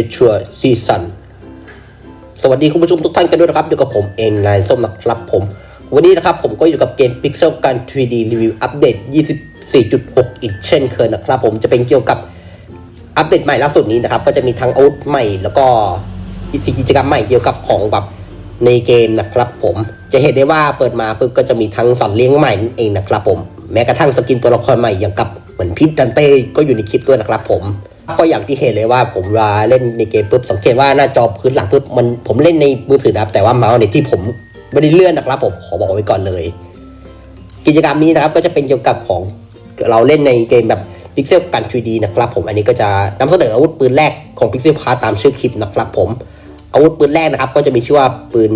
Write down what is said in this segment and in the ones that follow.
ิชวซีซันสวัสดีคุณผู้ชมทุกท่านกันด้วยนะครับอยู่กับผมเองนายส้มนะครับผม วันนี้นะครับผมก็อยู่กับเกม Pixel Gun 3D Review Update 24.6 อีกเช่นเคยนะครับผมจะเป็นเกี่ยวกับอัปเดตใหม่ล่าสุดนี้นะครับ ก็จะมีทั้งอาวุธใหม่แล้วก็กิจกรรมใหม่เกี่ยวกับของแบบในเกมนะครับผมจะเห็นได้ว่าเปิดมาปุ๊บก็จะมีทั้งสัตว์เลี้ยงใหม่นั่นเองนะครับผมแม้กระทั่งสกินตัวละครใหม่อย่างกับเหมือนพิษดันเต้ก็อยู่ในคลิปด้วยนะครับผม ก็อย่างที่เห็นเลยว่าผมเวลาเล่นในเกมปุ๊บสังเกตว่าหน้าจอพื้นหลังปุ๊บมันผมเล่นในมือถือนะครับ แต่ว่าเมาส์ในที่ผมไม่ได้เลื่อนนะครับผมขอบอกไว้ก่อนเลย กิจกรรมนี้นะครับก็จะเป็นเกี่ยวกับของเราเล่นในเกมแบบ Pixel กัน 3D นะครับผมอันนี้ก็จะนำเสนออาวุธปืนแรกของ Pixel Pass ตามชื่อคลิปนะครับผมอาวุธปืนแรกนะครับ ก็จะมีชื่อว่าปืน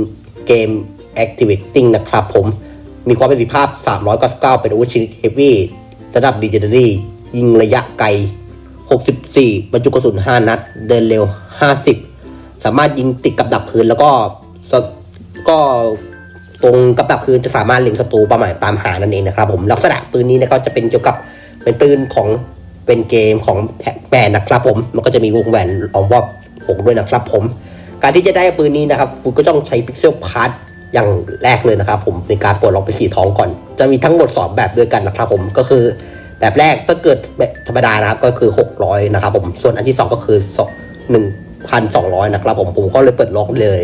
เกม Activating นะครับผมมีความประสิทธิภาพ 399 เป็นอาวุธชนิด Heavy ระดับ Legendary ยิงระยะไกล 64 บรรจุกระสุน 5 นัด เดินเร็ว 50 สามารถยิงติดกับดักพื้นแล้วก็ก็ตรงกับดักพื้นจะสามารถเล็งศัตรูเป้าหมายตามหานั่นเองนะครับผมลักษณะปืนนี้นะครับจะเป็นเกี่ยวกับเป็นปืนของเป็นเกมของแบรนนะครับผม มันก็จะมีวงแหวนล้อมรอบวงด้วยนะครับผม การที่จะได้ปืนนี้นะครับ คุณก็ต้องใช้พิกเซลพาร์ทอย่างแรกเลยนะครับผมในการปลดล็อกไปนสีทองก่อน จะมีทั้งหมดสองแบบด้วยกันนะครับผมก็คือ แบบแรกถ้าเกิดแบบธรรมดานะครับก็คือ 600 นะครับผมส่วนอันที่ 2 ก็คือ 1,200 นะครับผมผมก็เลยเปิดล็อกเลย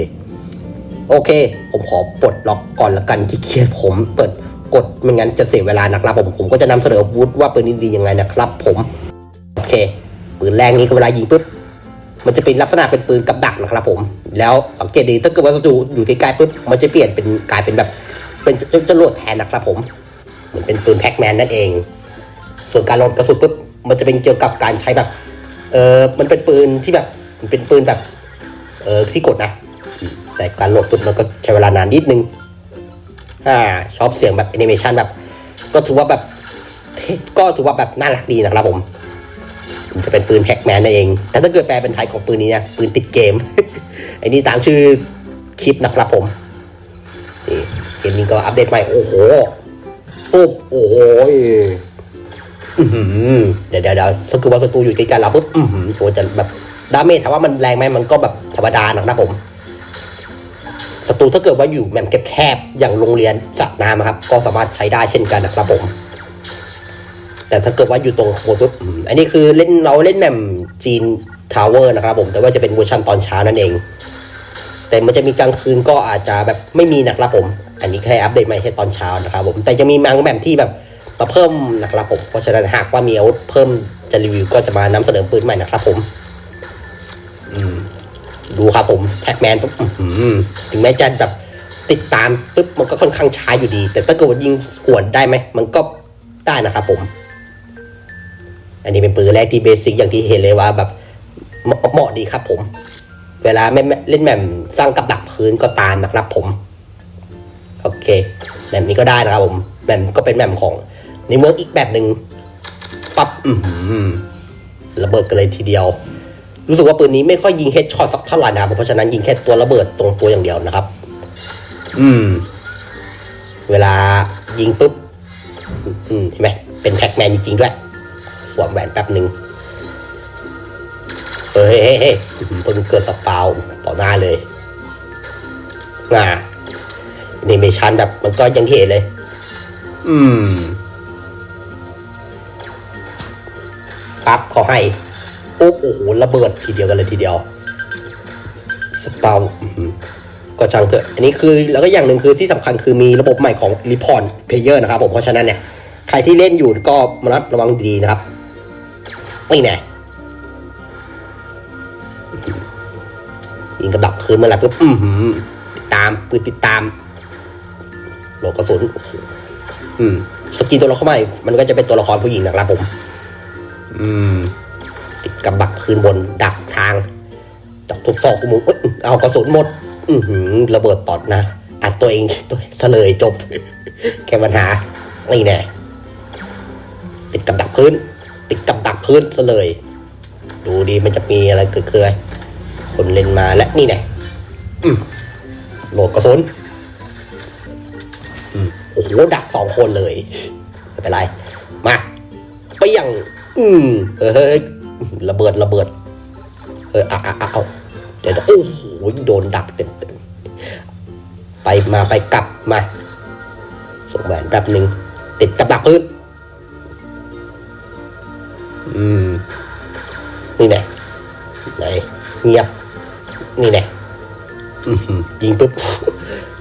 โอเค ผมขอปลดล็อกก่อนละกันที่เกียจผมเปิดกดไม่งั้นจะเสียเวลานะครับผมผมก็จะนำเสนอบูธว่าปืนนี้ดียังไงนะครับ ผมโอเคปืนแรงนี้เวลายิงปุ๊บมันจะเป็นลักษณะเป็นปืนกับดักนะครับผม แล้วสังเกตดีถ้าเกิดว่าศัตรูอยู่ใกล้ๆปุ๊บมันจะเปลี่ยนเป็นกลายเป็นแบบ เป็นจรวดแทนนะครับผม เหมือนเป็นปืนแพ็กแมนนั่นเอง ส่วนการโหลดกระสุนปุ๊บมันจะเป็นเกี่ยวกับการใช้แบบ เออมันเป็นปืนที่แบบ มันเป็นปืนแบบ เออที่กดนะแต่การโหลดปุ๊บมันก็ใช้เวลานานนิดนึง อ่า ชอบเสียงแบบแอนิเมชันแบบ ก็ถือว่าแบบ ก็ถือว่าแบบน่ารักดีนะครับผมมันจะเป็นปืนแพ็กแมนนั่นเอง แต่ถ้าเกิดแปลเป็นไทยของปืนนี้นะปืนติดเกมไอ้นี่ตามชื่อคลิปนะครับผมเกมนี้ก็อัปเดตใหม่ โอ้โหปุ๊บโอ้โหอื้อหือ เดี๋ยวเดี๋ยวเดี๋ยวถ้าเกิดว่าศัตรูอยู่ใกล้ๆเราปุ๊บตัวจะแบบดาเมจถามว่ามันแรงไหมมันก็แบบธรรมดาหนะครับผมศัตรูถ้าเกิดว่าอยู่แบบแคบๆอย่างโรงเรียนสระน้ำครับ ก็สามารถใช้ได้เช่นกันนะครับผม แต่ถ้าเกิดว่าอยู่ตรงโคนปุ๊บอืมอันนี้คือเล่นเราเล่นแมมจีนทาวเวอร์นะครับผม แต่ว่าจะเป็นเวอร์ชันตอนเช้านั่นเอง แต่มันจะมีกลางคืนก็อาจจะแบบไม่มีนะครับผม อันนี้แค่อัปเดตใหม่แค่ตอนเช้านะครับผม แต่จะมีบางแบบที่แบบ มาเพิ่มนะครับผม เพราะฉะนั้นหากว่ามีอาวุธเพิ่มจะรีวิวก็จะมานำเสนอปืนใหม่นะครับผมอืมดูครับผมแท็กแมนปุ๊บถึงแม้จะแบบติดตามปุ๊บมันก็ค่อนข้างช้าอยู่ดี แต่ถ้าเกิดยิงหวนได้ไหม มันก็ได้นะครับผม อันนี้เป็นปืนแรกที่เบสิกอย่างที่เห็นเลยว่าแบบเหมาะดีครับผม เวลาไม่ไม่เล่นแมมสร้างกับดักพื้นก็ตามนะครับผม โอเคแมมนี้ก็ได้นะครับผมแมมก็เป็นแมมของ ในเมืองอีกแบบหนึ่งปั๊บระเบิดกันเลยทีเดียว รู้สึกว่าปืนนี้ไม่ค่อยยิงเฮดช็อตสักเท่าไหร่นะครับเพราะฉะนั้นยิงแค่ตัวระเบิดตรงตัวอย่างเดียวนะครับ อืม เวลายิงปุ๊บอืมเห็นไหมเป็นแพ็กแมนจริงๆด้วย สวมแหวนแป๊บหนึ่งเฮ้ยเฮ้ยเฮ้ยเพิ่งเกิดสปาวต่อหน้าเลยน่าแอนิเมชันแบบมันก็ยังเห็นเลย อืม ครับขอให้ปุ๊บโอ้โหระเบิดทีเดียวกันเลยทีเดียวสเปาหือก็ช่างเถอะ อันนี้คือแล้วก็อย่างหนึ่งคือที่สำคัญคือมีระบบใหม่ของรีพอร์ตเพลเยอร์นะครับผมเพราะฉะนั้นเนี่ย ใครที่เล่นอยู่ก็มาระระวังดีนะครับนี่แน่ยิงกระดับคืนเมื่อไหร่ปุ๊บติดตามปืนติดตามโหลดกระสุนอืมสกินตัวละครใหม่มันก็จะเป็นตัวละครผู้หญิงนะครับผม อืมติดกับบักคืนบนดักทางจับทุกซอกทุกมุมเอ้ยเอากระสุนหมด อือหือระเบิดตอดนะอัดตัวเองตัวเฉลยจบ แค่ปัญหานี่แน่ติดกับดักพื้น ติดกับดักพื้นซะเลย ดูดีมันจะมีอะไรเกิดขึ้นคนเล่นมาและนี่แน่โหลดกระสุนอืมโอ้โหดักสองคนเลยไม่เป็นไร มาไปยัง อืมเฮ้ยระเบิดระเบิดเอออะอะอะเอาเดี๋ยวโอ้โหโดนดักเต็มเต็มไปมาไปกลับมาส่งแหวนแบบหนึ่งติดกับดักพื้นอืมนี่แน่ไหนเงียบนี่แน่อื้อหือยิงปุ๊บ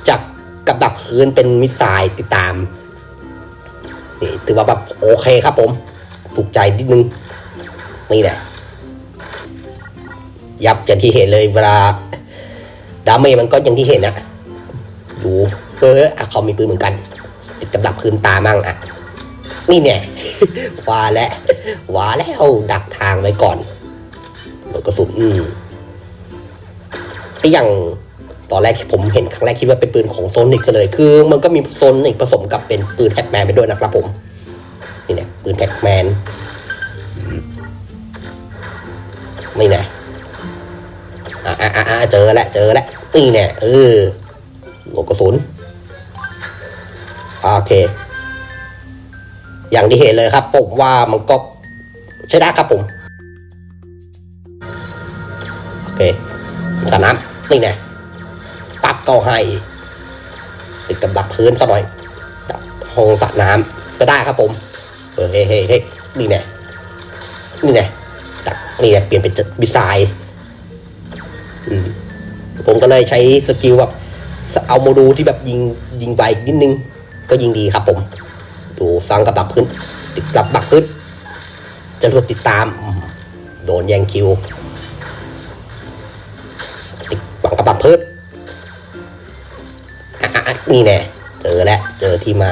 จากกับดักพื้นเป็นมิสไซล์ติดตามนี่ถือว่าแบบโอเคครับผม ถูกใจนิดนึงนี่แหละ ยับอย่างที่เห็นเลยเวลาดาเมจมันก็อย่างที่เห็นนะดูเอออะเขามีปืนเหมือนกันติดกับดักพื้นตามั่งอะ นี่เนี่ยว่าแล้วว่าแล้วดักทางไว้ก่อนโดกระสุนอืมไอ้อย่างตอนแรกที่ผมเห็นครั้งแรกคิดว่าเป็นปืนของโซนิกเลย คือ มันก็มีโซนิกผสมกับเป็นปืนแท็กแมนไปด้วยนะครับผม นี่เนี่ยปืนแท็กแมนอืมนี่เนี่ยอ่าอ่าอ่าเจอแล้วเจอแล้วนี่เนี่ยเออหัวกระสุนโอเค อย่างที่เห็นเลยครับ ผมว่ามันก็ใช้ได้ครับผมโอเคสนามนี่ไงปั๊บก็ให้ติดกับดักพื้นซะหน่อยห้องสระน้ำก็ได้ครับผม อเฮ้เฮ้เฮ้นี่ไงนี่ไงดักนี่ไงเปลี่ยนเป็นบิสไซน์อืมผมก็เลยใช้สกิลแบบเอาโมดูลที่แบบยิงยิงไปนิดนึง ก็ยิงดีครับผม ดูสร้างกับดักพื้นติดกับดักพื้นจะรวดติดตาม โดนแยงคิวติดหวังกับดักพื้นนี่แน่เจอแล้ว เจอที่มา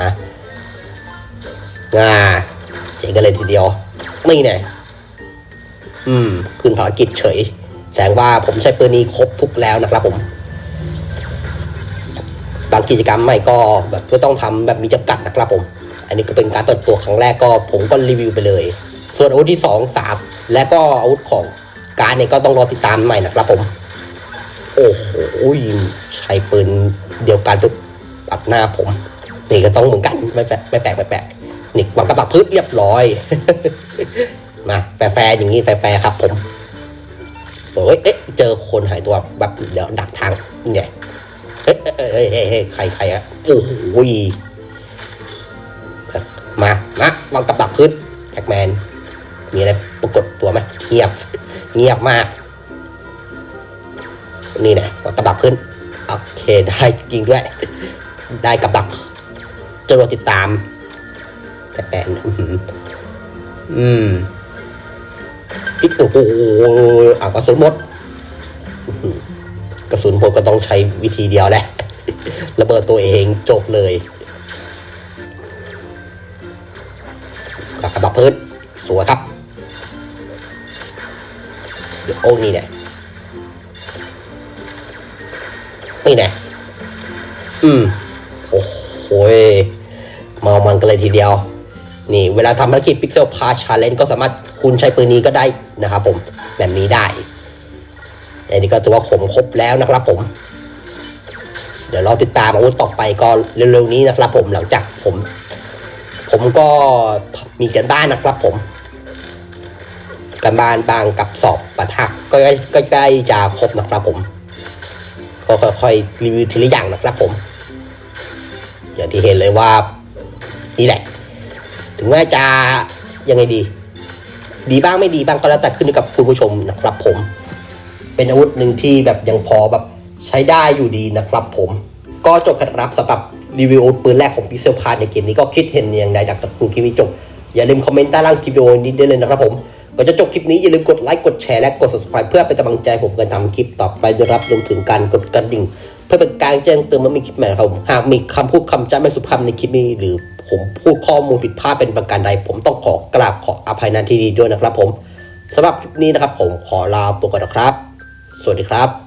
ง่า เจ๋งกันเลยทีเดียวนี่แน่อืม ขึ้นภารกิจเฉย แสดงว่าผมใช้ปืนนี้ครบทุกแล้วนะครับผม บางกิจกรรมใหม่ก็แบบก็ต้องทำแบบมีจำกัดนะครับผม อันนี้ก็เป็นการเปิดตัวครั้งแรกก็ผมก็รีวิวไปเลย ส่วนอาวุธที่สองสามและก็อาวุธของการเนี่ยก็ต้องรอติดตามใหม่นะครับผม โอ้โหใช้ปืนเดียวกันปุ๊บปัดหน้าผม นี่ก็ต้องเหมือนกันไม่แปลกไม่แปลกไม่แปลก นี่วางกระบะพืชเรียบร้อย มาแฟร์ๆอย่างนี้แฟร์ๆครับ ผมโอ้ยเอ๊ะ เจอคนหายตัวแบบเดี๋ยวดักทางนี่ไงเฮ้ยเฮ้ยเฮ้ยเฮ้ยเฮ้ยใครใครอะโอ้โหมามาวางกับดักพื้นแท็กแมน มีอะไรปรากฏตัวไหมเงียบ เงียบมาก นี่นะวางกับดักพื้นโอเคได้จริงด้วย ได้กับดักจรวดติดตาม แท็กแมนอืมพิษโอ้โหอะกระสุนหมดกระสุนผมก็ต้องใช้วิธีเดียวแหละระเบิดตัวเองจบเลยกระบะพื้นสวยครับเดี๋ยวโอ้นี่เนี่ยนี่เนี่อืม โอ้โหเมามันกันเลยทีเดียว นี่เวลาทำภารกิจ Pixel Pass Challenge ก็สามารถคุณใช้ปืนนี้ก็ได้นะครับผมแบบนี้ได้อันนี้ก็ถือว่าขมครบแล้วนะครับผม เดี๋ยวเราติดตามอาวุธต่อไปก็เร็วๆนี้นะครับ ผมหลังจากผม ผมก็มีกันบ้านนะครับผมกันบ้านบางกับสอบปัดหักใกล้ก็ใกล้จะครบนะครับผมก็ค่อยๆรีวิวทีละอย่างนะครับผม อย่างที่เห็นเลยว่านี่แหละ ถึงแม้จะยังไงดี ดีบ้างไม่ดีบ้างก็แล้วแต่ขึ้นอยู่กับคุณผู้ชมนะครับ ผม เป็นอาวุธหนึ่งที่แบบยังพอแบบใช้ได้อยู่ดีนะครับ ผม ก็จบกันครับสำหรับรีวิวอาวุธปืนแรกของพิเซลพาร์ในเกมนี้ก็คิดเห็นอย่างไรดักจากดูคลิปนี้จบ อย่าลืมคอมเมนต์ใต้ล่างคลิปวิดีโอนี้ได้เลยนะครับผมก่อนจะจบคลิปนี้อย่าลืมกดไลค์กดแชร์และกด subscribe เพื่อเป็นกำลังใจผมการทำคลิปต่อไปด้วยครับรวมถึงการกดกระดิ่ง เพื่อเป็นการแจ้งเตือนเมื่อมีคลิปใหม่ครับผมหากมีคำพูดคำจาไม่สุภาพในคลิปนี้หรือ ผมพูดข้อมูลผิดพลาดเป็นประการใด ผมต้องขอกราบขออภัยนันทีดีด้วยนะครับผมสำหรับคลิปนี้นะครับผมขอลาตัวก่อนนะครับ สวัสดีครับ